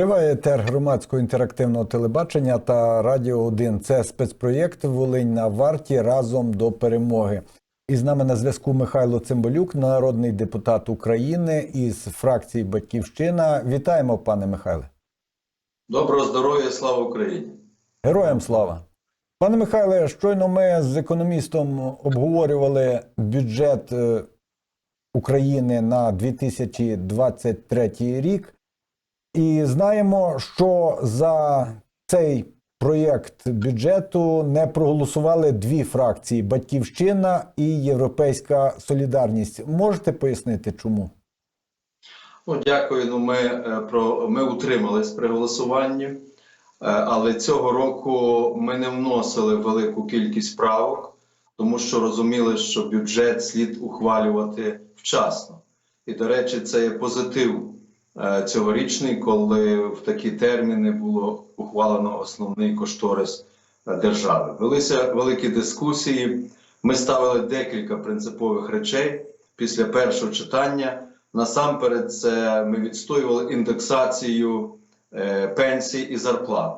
Триває етер громадського інтерактивного телебачення та Радіо 1. Це спецпроєкт Волинь на варті разом до перемоги. І з нами на зв'язку Михайло Цимбалюк, народний депутат України із фракції Батьківщина. Вітаємо, пане Михайле. Доброго здоров'я, слава Україні! Героям слава! Пане Михайле, щойно ми з економістом обговорювали бюджет е, України на 2023 рік. І знаємо, що за цей проєкт бюджету не проголосували дві фракції: Батьківщина і Європейська Солідарність. Можете пояснити, чому? Ну, дякую. Ну, ми е, про ми утримались при голосуванні, е, але цього року ми не вносили велику кількість правок, тому що розуміли, що бюджет слід ухвалювати вчасно. І, до речі, це є позитив цьогорічний, коли в такі терміни було ухвалено основний кошторис е, держави. Велися великі дискусії. Ми ставили декілька принципових речей після першого читання. Насамперед, це ми відстоювали індексацію е, пенсій і зарплат.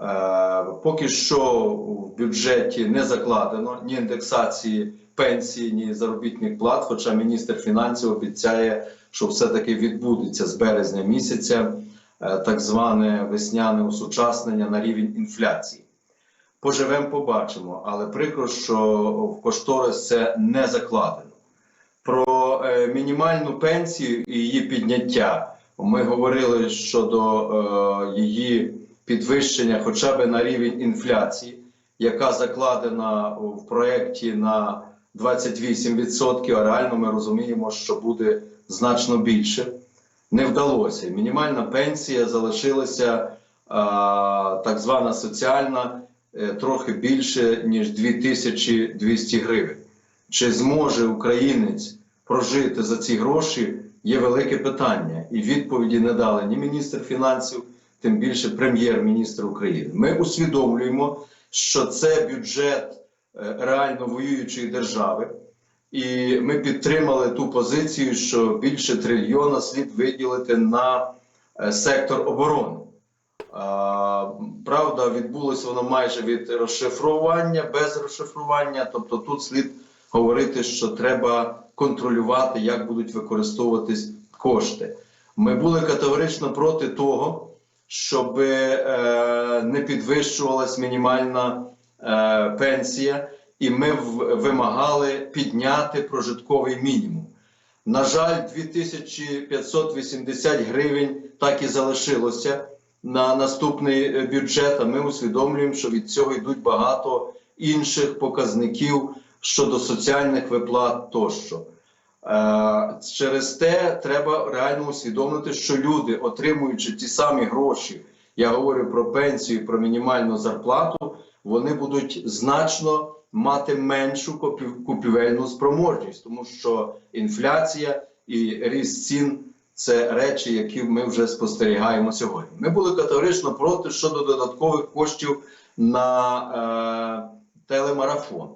Е, поки що в бюджеті не закладено ні індексації пенсії, ні заробітних плат. Хоча міністр фінансів обіцяє, що все-таки відбудеться з березня місяця е, так зване весняне осучаснення на рівень інфляції. Поживемо, побачимо, але прикро, що в кошторис це не закладено. Про е, мінімальну пенсію і її підняття ми говорили щодо е, її підвищення хоча б на рівень інфляції, яка закладена в проєкті на 28%, а реально ми розуміємо, що буде значно більше. Не вдалося. Мінімальна пенсія залишилася а, так звана соціальна е, трохи більше, ніж 2200 гривень. Чи зможе українець прожити за ці гроші, є велике питання. І відповіді не дали ні міністр фінансів, тим більше прем'єр-міністр України. Ми усвідомлюємо, що це бюджет реально воюючої держави, і ми підтримали ту позицію, що більше трильйона слід виділити на е, сектор оборони. Правда, відбулося воно майже від розшифрування без розшифрування. Тобто тут слід говорити, що треба контролювати, як будуть використовуватись кошти. Ми були категорично проти того, щоб е, не підвищувалась мінімальна е, пенсія, і ми вимагали підняти прожитковий мінімум. На жаль, 2580 гривень так і залишилося на наступний е, бюджет. А ми усвідомлюємо, що від цього йдуть багато інших показників щодо соціальних виплат тощо. Е, Через те треба реально усвідомити, що люди, отримуючи ті самі гроші, я говорю про пенсію, про мінімальну зарплату, вони будуть значно мати меншу купівельну спроможність, тому що інфляція і ріст цін це речі, які ми вже спостерігаємо сьогодні. Ми були категорично проти щодо додаткових коштів на е, телемарафон.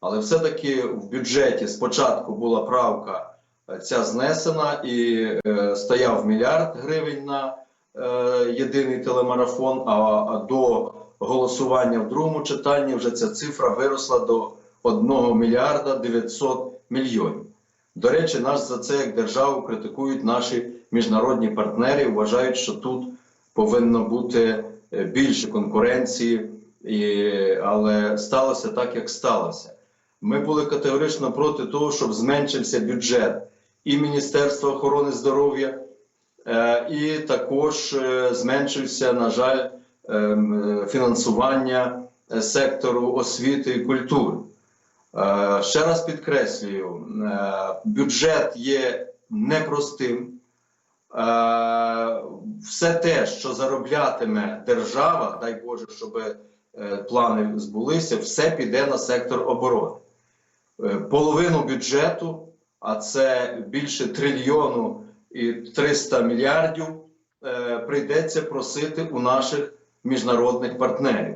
Але все-таки в бюджеті спочатку була правка е, ця знесена і е, стояв мільярд гривень на е, єдиний телемарафон. А, а до голосування в другому читанні вже ця цифра виросла до 1 мільярда 900 мільйонів. До речі, нас за це як державу критикують наші міжнародні партнери. Вважають, що тут повинно бути е, більше конкуренції, і, але сталося так, як сталося. Ми були категорично проти того, щоб зменшився бюджет і Міністерства охорони здоров'я, е, і також е, зменшився, на жаль, фінансування е, сектору освіти і культури. Е, Ще раз підкреслюю, е, бюджет є непростим. Е, Все те, що зароблятиме держава, дай Боже, щоб е, плани збулися, все піде на сектор оборони. Е, Половину бюджету, а це більше трильйону і 300 мільярдів, е, прийдеться просити у наших міжнародних партнерів.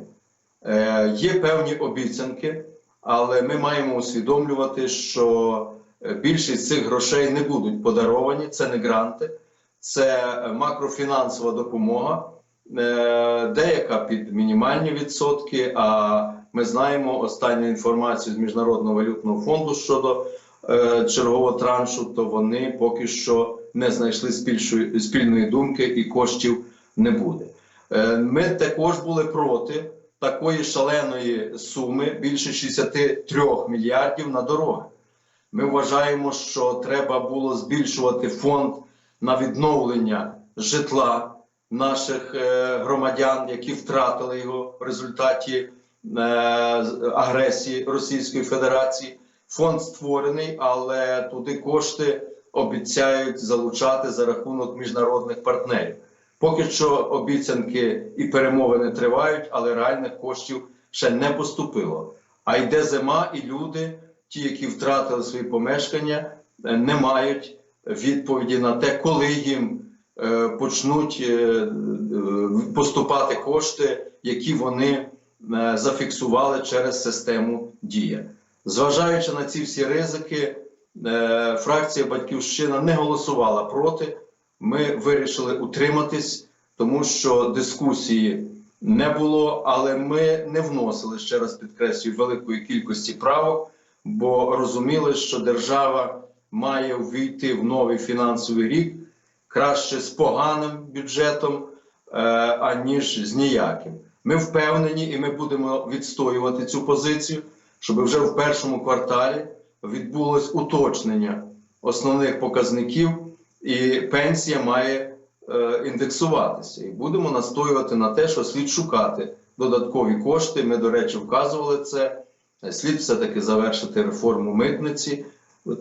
Е, Є певні обіцянки, але ми маємо усвідомлювати, що е, більшість цих грошей не будуть подаровані, це не гранти, це макрофінансова допомога, е, деяка під мінімальні відсотки. А ми знаємо останню інформацію з Міжнародного валютного фонду щодо е, чергового траншу, то вони поки що не знайшли спільшої, спільної думки і коштів не буде. Е, Ми також були проти такої шаленої суми більше 63 мільярдів на дороги. Ми вважаємо, що треба було збільшувати фонд на відновлення житла наших е, громадян, які втратили його в результаті е, агресії Російської Федерації. Фонд створений, але туди кошти обіцяють залучати за рахунок міжнародних партнерів. Поки що обіцянки і перемовини тривають, але реальних коштів ще не поступило. А йде зима, і люди, ті, які втратили свої помешкання, е, не мають відповіді на те, коли їм е, почнуть е, поступати кошти, які вони зафіксували через систему Дія. Зважаючи на ці всі ризики, фракція Батьківщина не голосувала проти. Ми вирішили утриматись, тому що дискусії не було, але ми не вносили ще раз підкреслюю великої кількості правок, бо розуміли, що держава має ввійти в новий фінансовий рік краще з поганим бюджетом, е, аніж з ніяким. Ми впевнені, і ми будемо відстоювати цю позицію, щоб вже в першому кварталі відбулось уточнення основних показників, і пенсія має е, індексуватися. І будемо настоювати на те, що слід шукати додаткові кошти. Ми, до речі, вказували це. Слід все-таки завершити реформу митниці.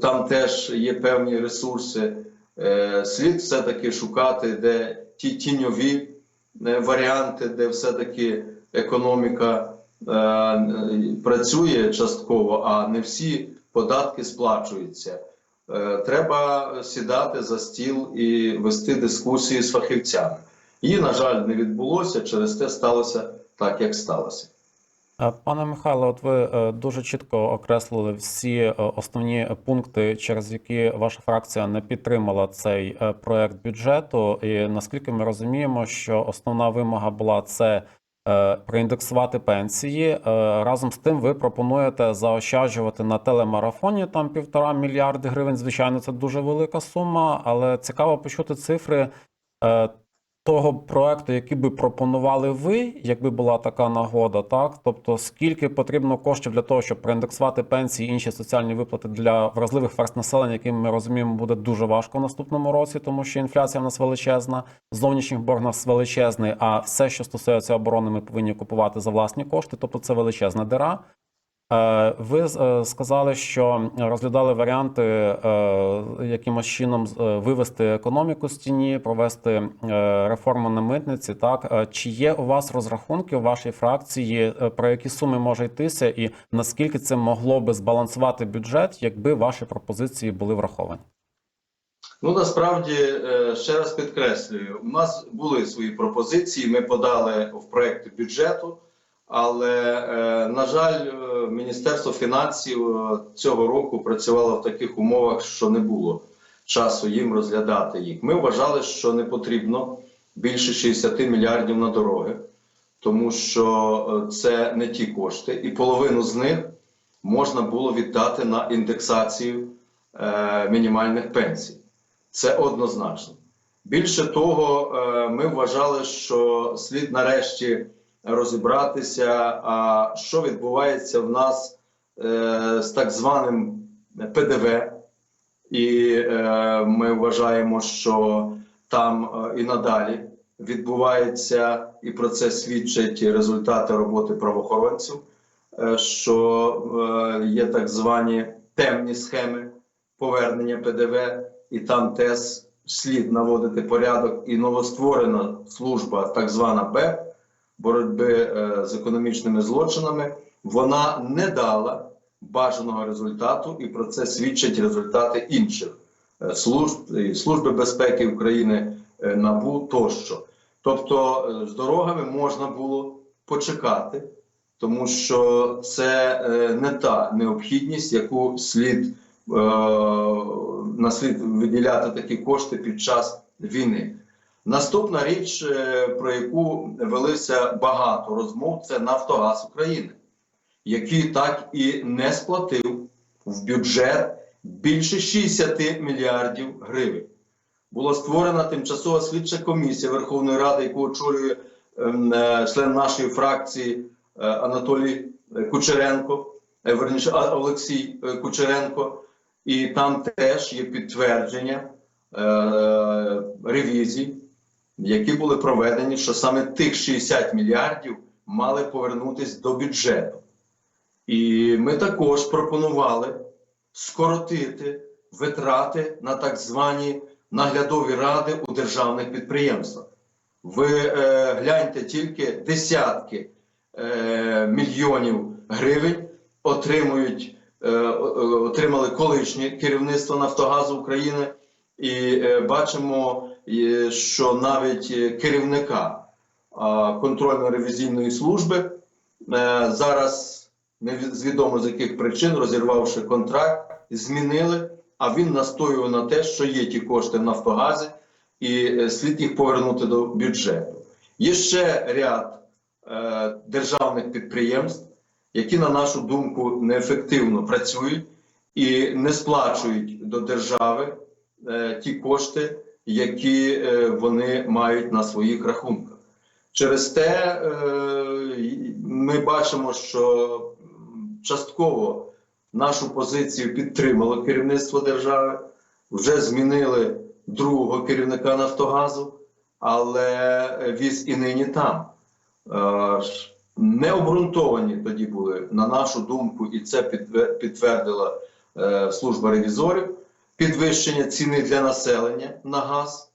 Там теж є певні ресурси. Е, Слід все-таки шукати, де ті тіньові е, варіанти, де все-таки економіка е, працює частково, а не всі податки сплачуються. Е, Треба сідати за стіл і вести дискусії з фахівцями. Її, на жаль, не відбулося, через те сталося так, як сталося. Е, Пане Михайло, от ви е, дуже чітко окреслили всі основні пункти, через які ваша фракція не підтримала цей проект бюджету. І наскільки ми розуміємо, що основна вимога була це проіндексувати пенсії. Е, Разом з тим, ви пропонуєте заощаджувати на телемарафоні там півтора мільярди гривень. Звичайно, це дуже велика сума, але цікаво почути цифри. Того проекту, який би пропонували ви, якби була така нагода, так тобто скільки потрібно коштів для того, щоб проіндексувати пенсії і інші соціальні виплати для вразливих верст населення, яким ми розуміємо, буде дуже важко в наступному році, тому що інфляція в нас величезна, зовнішній борг нас величезний. А все, що стосується оборони, ми повинні купувати за власні кошти, тобто це величезна дира. Е, Ви е, сказали, що розглядали варіанти е, якимось чином вивести економіку з тіні, провести реформу на митниці. Так чи є у вас розрахунки у вашій фракції, про які суми може йтися, і наскільки це могло би збалансувати бюджет, якби ваші пропозиції були враховані? Ну насправді ще раз підкреслюю, у нас були свої пропозиції. Ми подали в проєкті бюджету, але на жаль, Міністерство фінансів е, цього року працювало в таких умовах, що не було часу їм розглядати їх. Ми вважали, що не потрібно більше 60 мільярдів на дороги, тому що е, це не ті кошти, і половину з них можна було віддати на індексацію е, мінімальних пенсій. Це однозначно. Більше того, ми вважали, що слід нарешті розібратися, а що відбувається в нас е, з так званим ПДВ. І е, ми вважаємо, що там е, і надалі відбувається, і про це свідчать результати роботи правоохоронців, що є так звані темні схеми повернення ПДВ, і там теж слід наводити порядок. І новостворена служба, так звана БЕП, боротьби е, з економічними злочинами, вона не дала бажаного результату, і про це свідчать результати інших е, служб Служби безпеки України, е, НАБУ тощо. Тобто е, з дорогами можна було почекати, тому що це е, не та необхідність, яку слід е, на слід виділяти такі кошти під час війни. Наступна річ, е, про яку велися багато розмов, це Нафтогаз України, який так і не сплатив в бюджет більше 60 мільярдів гривень. Була створена тимчасова слідча комісія Верховної Ради, яку очолює ем, е, член нашої фракції е, Анатолій Кучеренко, верніше Олексій Кучеренко, і там теж є підтвердження ревізій, які були проведені, що саме тих 60 мільярдів мали повернутися до бюджету. І ми також пропонували скоротити витрати на так звані наглядові ради у державних підприємствах. Ви е, гляньте тільки десятки е, мільйонів гривень отримують, е, отримали колишнє керівництво Нафтогазу України, і е, бачимо, що навіть е, керівника контрольно-ревізійної служби е, зараз не з яких причин, розірвавши контракт, змінили. А він настоював на те, що є ті кошти в Нафтогазі, і е, слід їх повернути до бюджету. Є ще ряд державних підприємств, які, на нашу думку, неефективно працюють і не сплачують до держави ті кошти, які е, вони мають на своїх рахунках. Через те е, ми бачимо, що частково нашу позицію підтримало керівництво держави, вже змінили другого керівника Нафтогазу, але віз і нині там. Е, Необґрунтовані тоді були, на нашу думку, і це підтвердила служба ревізорів, підвищення ціни для населення на газ.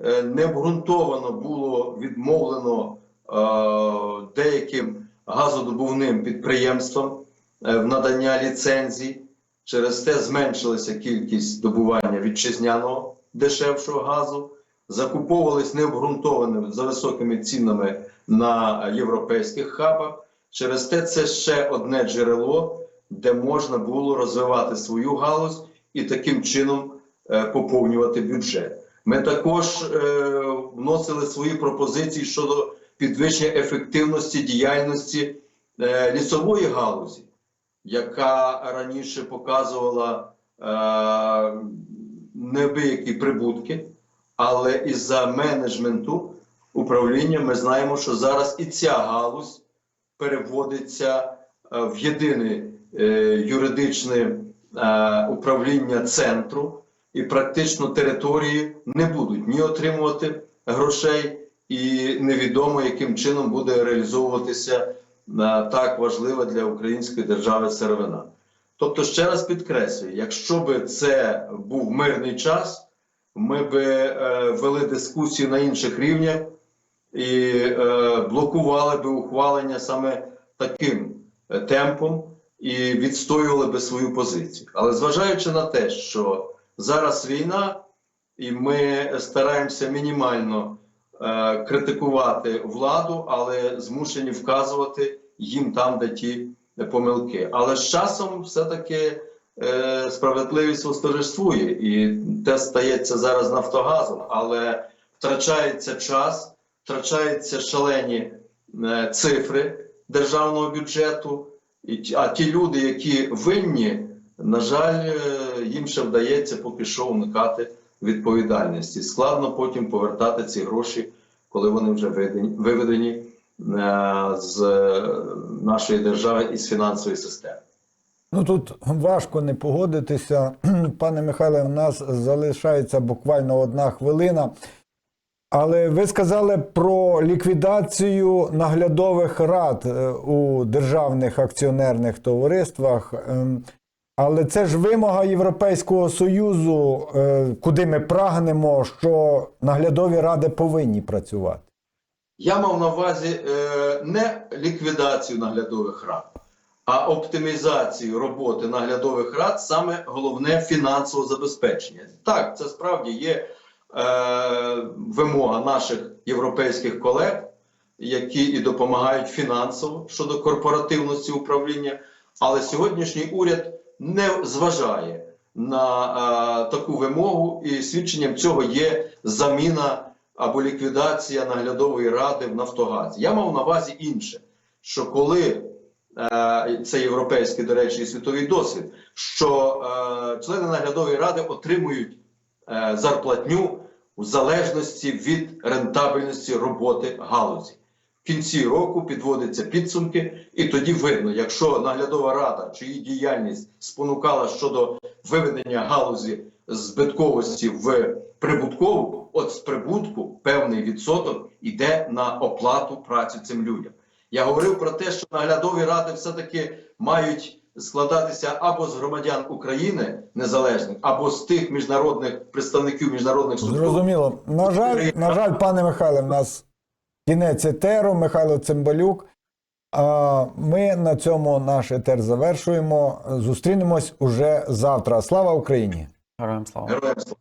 Е, необґрунтовано було відмовлено е, деяким газодобувним підприємствам е, в надання ліцензій. Через те зменшилася кількість добування вітчизняного дешевшого газу, закуповувались необґрунтованими за високими цінами на європейських хабах. Через те це ще одне джерело, де можна було розвивати свою галузь і таким чином е, поповнювати бюджет. Ми також е, вносили свої пропозиції щодо підвищення ефективності діяльності е, лісової галузі, яка раніше показувала неабиякі прибутки, але із-за менеджменту управління ми знаємо, що зараз і ця галузь переводиться в єдине юридичне е, управління центру, і практично території не будуть ні отримувати грошей, і невідомо, яким чином буде реалізовуватися е, так важлива для української держави сировина. Тобто, ще раз підкреслюю, якщо би це був мирний час, ми би е, вели дискусію на інших рівнях і е, блокували би ухвалення саме таким е, темпом і відстоювали би свою позицію. Але зважаючи на те, що зараз війна, і ми стараємося мінімально е, критикувати владу, але змушені вказувати їм там, де ті помилки. Але з часом все-таки е, справедливість восторжествує, і те стається зараз Нафтогазом, але втрачається час, втрачаються шалені е, цифри державного бюджету. І, а ті люди, які винні, на жаль, е, їм ще вдається поки що уникати відповідальності. Складно потім повертати ці гроші, коли вони вже виведені е, з е, нашої держави і з фінансової системи. Ну тут важко не погодитися. Пане Михайле, у нас залишається буквально одна хвилина. Але ви сказали про ліквідацію наглядових рад е, у державних акціонерних товариствах. Ем, Але це ж вимога Європейського Союзу, е, куди ми прагнемо, що наглядові ради повинні працювати. Я мав на увазі е, не ліквідацію наглядових рад, а оптимізацію роботи наглядових рад, саме головне фінансове забезпечення. Так, це справді є вимога наших європейських колег, які і допомагають фінансово щодо корпоративності управління. Але сьогоднішній уряд не зважає на е, таку вимогу, і свідченням цього є заміна або ліквідація наглядової ради в Нафтогазі. Я мав на увазі інше, що коли е, це європейський, до речі, і світовий досвід, що е, члени наглядової ради отримують е, зарплатню в залежності від рентабельності роботи галузі. В кінці року підводяться підсумки, і тоді видно, якщо наглядова рада чи її діяльність спонукала щодо виведення галузі збитковості в прибуткову, от з прибутку певний відсоток іде на оплату праці цим людям. Я говорив про те, що наглядові ради все-таки мають складатися або з громадян України незалежних, або з тих міжнародних представників міжнародних структур. Зрозуміло. На жаль, на жаль, пане Михайле, в нас кінець етеру, Михайло Цимбалюк. А ми на цьому наш етер завершуємо. Зустрінемось уже завтра. Слава Україні! Героям слава. Героям слава.